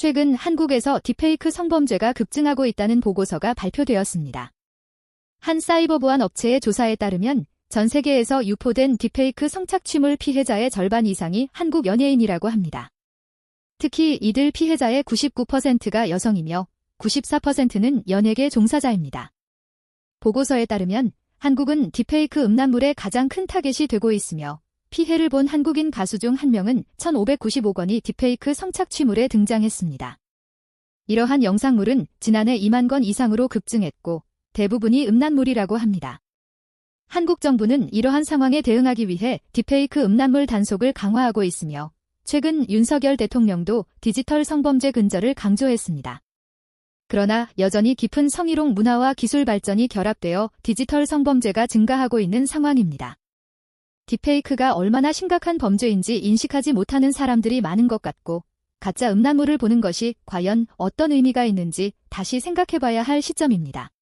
최근 한국에서 딥페이크 성범죄가 급증하고 있다는 보고서가 발표되었습니다. 한 사이버 보안 업체의 조사에 따르면 전 세계에서 유포된 딥페이크 성착취물 피해자의 절반 이상이 한국 연예인이라고 합니다. 특히 이들 피해자의 99%가 여성이며 94%는 연예계 종사자입니다. 보고서에 따르면 한국은 딥페이크 음란물의 가장 큰 타겟이 되고 있으며 피해를 본 한국인 가수 중 한 명은 1,595건이 딥페이크 성착취물에 등장했습니다. 이러한 영상물은 지난해 2만 건 이상으로 급증했고 대부분이 음란물이라고 합니다. 한국 정부는 이러한 상황에 대응하기 위해 딥페이크 음란물 단속을 강화하고 있으며 최근 윤석열 대통령도 디지털 성범죄 근절을 강조했습니다. 그러나 여전히 깊은 성희롱 문화와 기술 발전이 결합되어 디지털 성범죄가 증가하고 있는 상황입니다. 딥페이크가 얼마나 심각한 범죄인지 인식하지 못하는 사람들이 많은 것 같고 가짜 음란물을 보는 것이 과연 어떤 의미가 있는지 다시 생각해봐야 할 시점입니다.